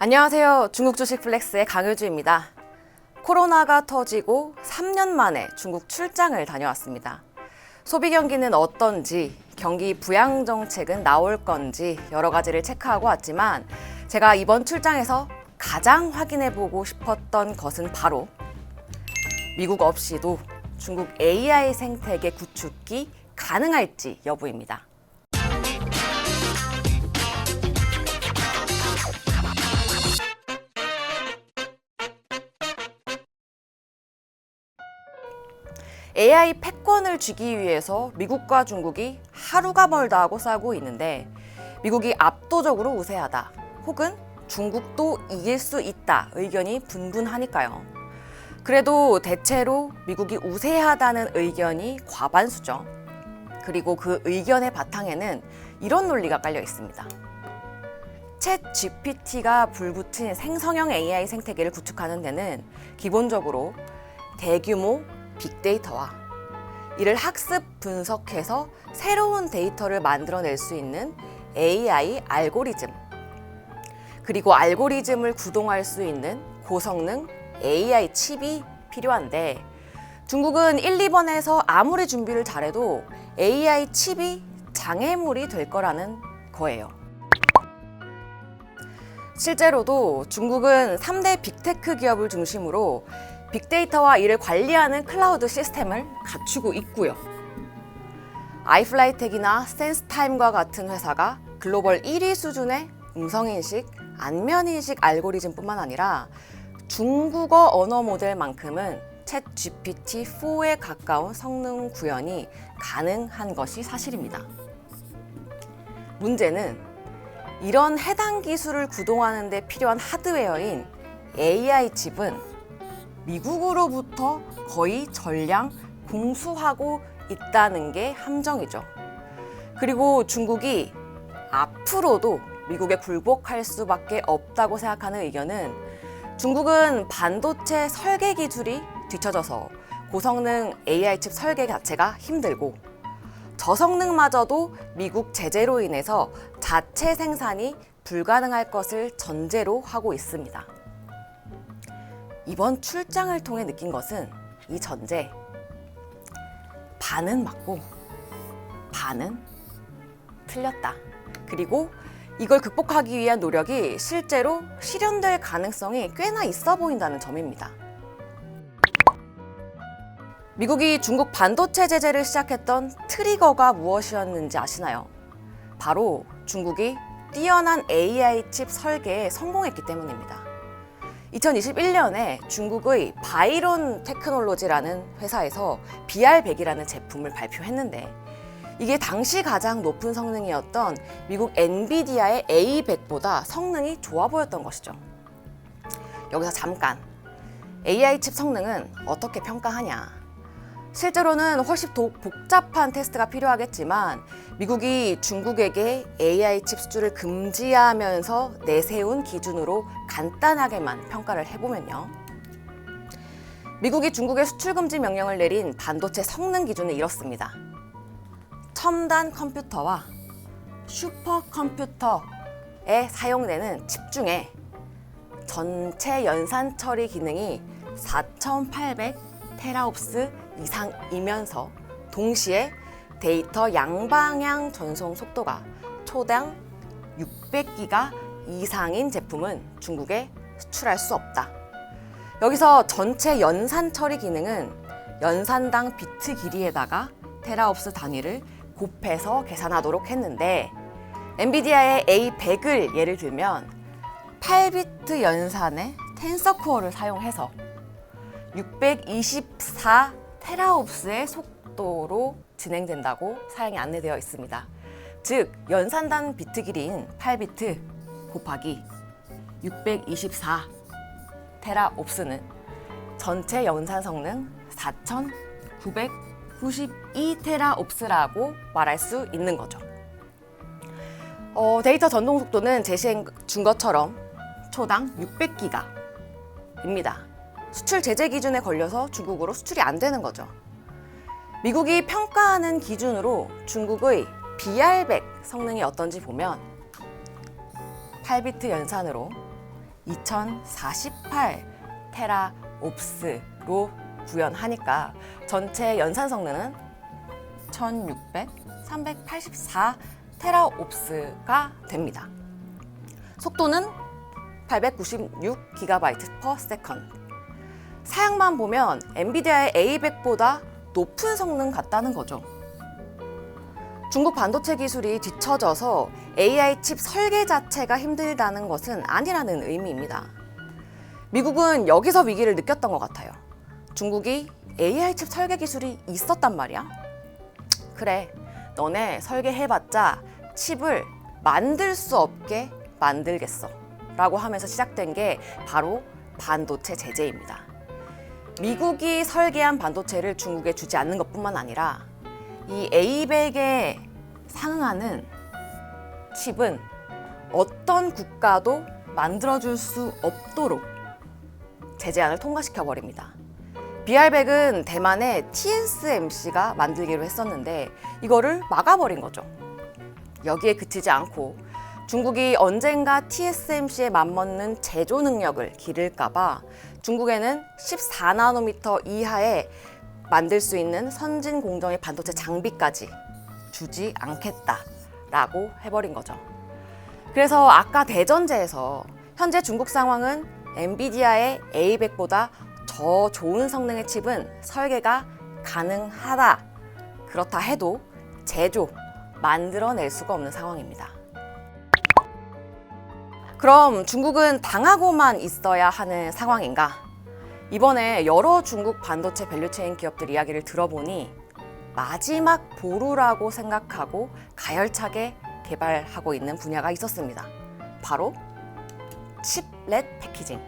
안녕하세요. 중국 주식 플렉스의 강효주입니다. 코로나가 터지고 3년 만에 중국 출장을 다녀왔습니다. 소비 경기는 어떤지, 경기 부양 정책은 나올 건지 여러 가지를 체크하고 왔지만 제가 이번 출장에서 가장 확인해 보고 싶었던 것은 바로 미국 없이도 중국 AI 생태계 구축이 가능할지 여부입니다. AI 패권을 쥐기 위해서 미국과 중국이 하루가 멀다 하고 싸우고 있는데 미국이 압도적으로 우세하다 혹은 중국도 이길 수 있다 의견이 분분하니까요. 그래도 대체로 미국이 우세하다는 의견이 과반수죠. 그리고 그 의견의 바탕에는 이런 논리가 깔려 있습니다. 챗 GPT가 불붙은 생성형 AI 생태계를 구축하는 데는 기본적으로 대규모 빅데이터와 이를 학습 분석해서 새로운 데이터를 만들어낼 수 있는 AI 알고리즘 그리고 알고리즘을 구동할 수 있는 고성능 AI 칩이 필요한데 중국은 1, 2번에서 아무리 준비를 잘해도 AI 칩이 장애물이 될 거라는 거예요. 실제로도 중국은 3대 빅테크 기업을 중심으로 빅데이터와 이를 관리하는 클라우드 시스템을 갖추고 있고요. 아이플라이텍이나 센스타임과 같은 회사가 글로벌 1위 수준의 음성인식, 안면인식 알고리즘뿐만 아니라 중국어 언어 모델만큼은 챗 GPT-4에 가까운 성능 구현이 가능한 것이 사실입니다. 문제는 이런 해당 기술을 구동하는 데 필요한 하드웨어인 AI 칩은 미국으로부터 거의 전량 공수하고 있다는 게 함정이죠. 그리고 중국이 앞으로도 미국에 굴복할 수밖에 없다고 생각하는 의견은 중국은 반도체 설계 기술이 뒤처져서 고성능 AI 칩 설계 자체가 힘들고 저성능마저도 미국 제재로 인해서 자체 생산이 불가능할 것을 전제로 하고 있습니다. 이번 출장을 통해 느낀 것은 이 전제 반은 맞고 반은 틀렸다. 그리고 이걸 극복하기 위한 노력이 실제로 실현될 가능성이 꽤나 있어 보인다는 점입니다. 미국이 중국 반도체 제재를 시작했던 트리거가 무엇이었는지 아시나요? 바로 중국이 뛰어난 AI 칩 설계에 성공했기 때문입니다. 2021년에 중국의 바이론 테크놀로지라는 회사에서 BR100이라는 제품을 발표했는데 이게 당시 가장 높은 성능이었던 미국 엔비디아의 A100보다 성능이 좋아 보였던 것이죠. 여기서 잠깐 AI 칩 성능은 어떻게 평가하냐? 실제로는 훨씬 더 복잡한 테스트가 필요하겠지만 미국이 중국에게 AI 칩 수출을 금지하면서 내세운 기준으로 간단하게만 평가를 해보면요. 미국이 중국에 수출 금지 명령을 내린 반도체 성능 기준은 이렇습니다. 첨단 컴퓨터와 슈퍼컴퓨터에 사용되는 칩 중에 전체 연산 처리 기능이 4,800 테라옵스 이상이면서 동시에 데이터 양방향 전송 속도가 초당 600기가 이상인 제품은 중국에 수출할 수 없다. 여기서 전체 연산 처리 기능은 연산당 비트 길이에다가 테라옵스 단위를 곱해서 계산하도록 했는데 엔비디아의 A100을 예를 들면 8비트 연산의 텐서코어를 사용해서 624 테라옵스의 속도로 진행된다고 사양이 안내되어 있습니다. 즉 연산단 비트 길이인 8비트 곱하기 624 테라옵스는 전체 연산 성능 4,992 테라옵스라고 말할 수 있는 거죠. 어, 데이터 전동 속도는 제시해 준 것처럼 초당 600기가입니다. 수출 제재 기준에 걸려서 중국으로 수출이 안 되는 거죠. 미국이 평가하는 기준으로 중국의 BR100 성능이 어떤지 보면 8비트 연산으로 2048 테라 옵스로 구현하니까 전체 연산 성능은 1600, 384 테라 옵스가 됩니다. 속도는 896 기가바이트 per second. 사양만 보면 엔비디아의 A100보다 높은 성능 같다는 거죠. 중국 반도체 기술이 뒤처져서 AI 칩 설계 자체가 힘들다는 것은 아니라는 의미입니다. 미국은 여기서 위기를 느꼈던 것 같아요. 중국이 AI 칩 설계 기술이 있었단 말이야. 그래, 너네 설계해봤자 칩을 만들 수 없게 만들겠어. 라고 하면서 시작된 게 바로 반도체 제재입니다. 미국이 설계한 반도체를 중국에 주지 않는 것 뿐만 아니라 이 A100에 상응하는 칩은 어떤 국가도 만들어줄 수 없도록 제재안을 통과시켜 버립니다. BR100은 대만의 TSMC가 만들기로 했었는데 이거를 막아버린 거죠. 여기에 그치지 않고 중국이 언젠가 TSMC에 맞먹는 제조 능력을 기를까봐 중국에는 14나노미터 이하의 만들 수 있는 선진 공정의 반도체 장비까지 주지 않겠다라고 해버린 거죠. 그래서 아까 대전제에서 현재 중국 상황은 엔비디아의 A100보다 더 좋은 성능의 칩은 설계가 가능하다. 그렇다 해도 제조, 만들어낼 수가 없는 상황입니다. 그럼 중국은 당하고만 있어야 하는 상황인가? 이번에 여러 중국 반도체 밸류체인 기업들 이야기를 들어보니 마지막 보루라고 생각하고 가열차게 개발하고 있는 분야가 있었습니다. 바로 칩렛 패키징.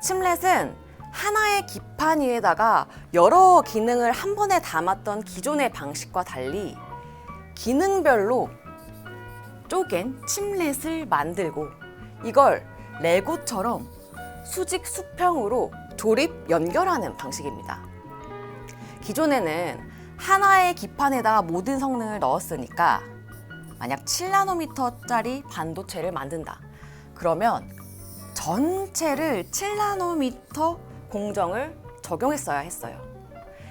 칩렛은 하나의 기판 위에다가 여러 기능을 한 번에 담았던 기존의 방식과 달리 기능별로 쪼갠 칩렛을 만들고 이걸 레고처럼 수직 수평으로 조립 연결하는 방식입니다. 기존에는 하나의 기판에다가 모든 성능을 넣었으니까 만약 7나노미터짜리 반도체를 만든다. 그러면 전체를 7나노미터 공정을 적용했어야 했어요.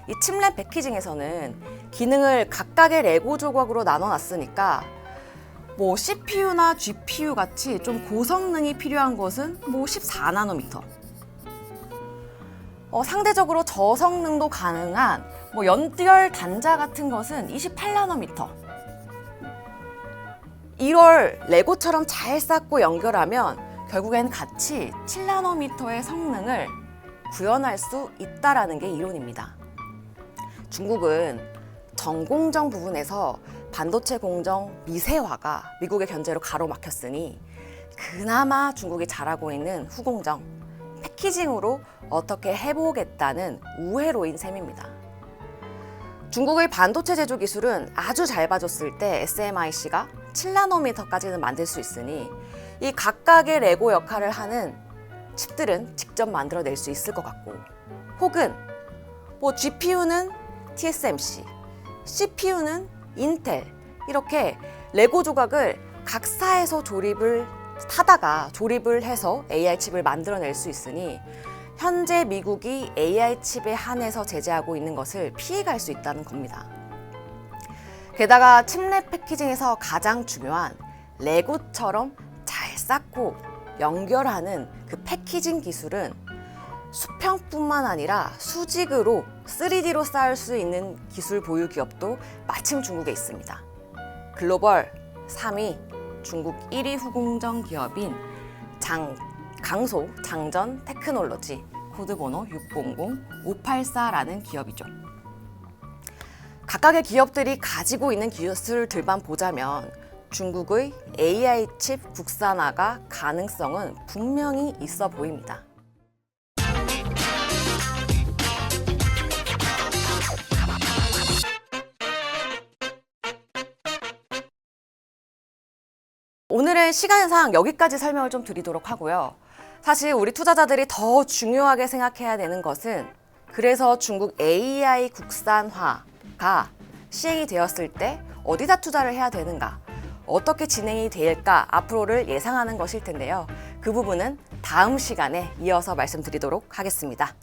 이 칩렛 패키징에서는 기능을 각각의 레고 조각으로 나눠 놨으니까 뭐 CPU나 GPU 같이 좀 고성능이 필요한 것은 뭐 14나노미터. 어, 상대적으로 저성능도 가능한 뭐 연결 단자 같은 것은 28나노미터. 이걸 레고처럼 잘 쌓고 연결하면 결국엔 같이 7나노미터의 성능을 구현할 수 있다라는 게 이론입니다. 중국은 전공정 부분에서 반도체 공정 미세화가 미국의 견제로 가로막혔으니 그나마 중국이 잘하고 있는 후공정 패키징으로 어떻게 해보겠다는 우회로인 셈입니다. 중국의 반도체 제조 기술은 아주 잘 봐줬을 때 SMIC가 7나노미터까지는 만들 수 있으니 이 각각의 레고 역할을 하는 칩들은 직접 만들어낼 수 있을 것 같고 혹은 뭐 GPU는 TSMC, CPU는 인텔 이렇게 레고 조각을 각사에서 조립을 타다가 조립을 해서 AI 칩을 만들어낼 수 있으니 현재 미국이 AI 칩에 한해서 제재하고 있는 것을 피해갈 수 있다는 겁니다. 게다가 칩렛 패키징에서 가장 중요한 레고처럼 잘 쌓고 연결하는 그 패키징 기술은 수평뿐만 아니라 수직으로 3D로 쌓을 수 있는 기술 보유 기업도 마침 중국에 있습니다. 글로벌 3위 중국 1위 후공정 기업인 장, 강소 장전 테크놀로지 코드번호 600-584라는 기업이죠. 각각의 기업들이 가지고 있는 기술들만 보자면 중국의 AI 칩 국산화가 가능성은 분명히 있어 보입니다. 오늘은 시간상 여기까지 설명을 좀 드리도록 하고요. 사실 우리 투자자들이 더 중요하게 생각해야 되는 것은 그래서 중국 AI 국산화가 시행이 되었을 때 어디다 투자를 해야 되는가, 어떻게 진행이 될까 앞으로를 예상하는 것일 텐데요. 그 부분은 다음 시간에 이어서 말씀드리도록 하겠습니다.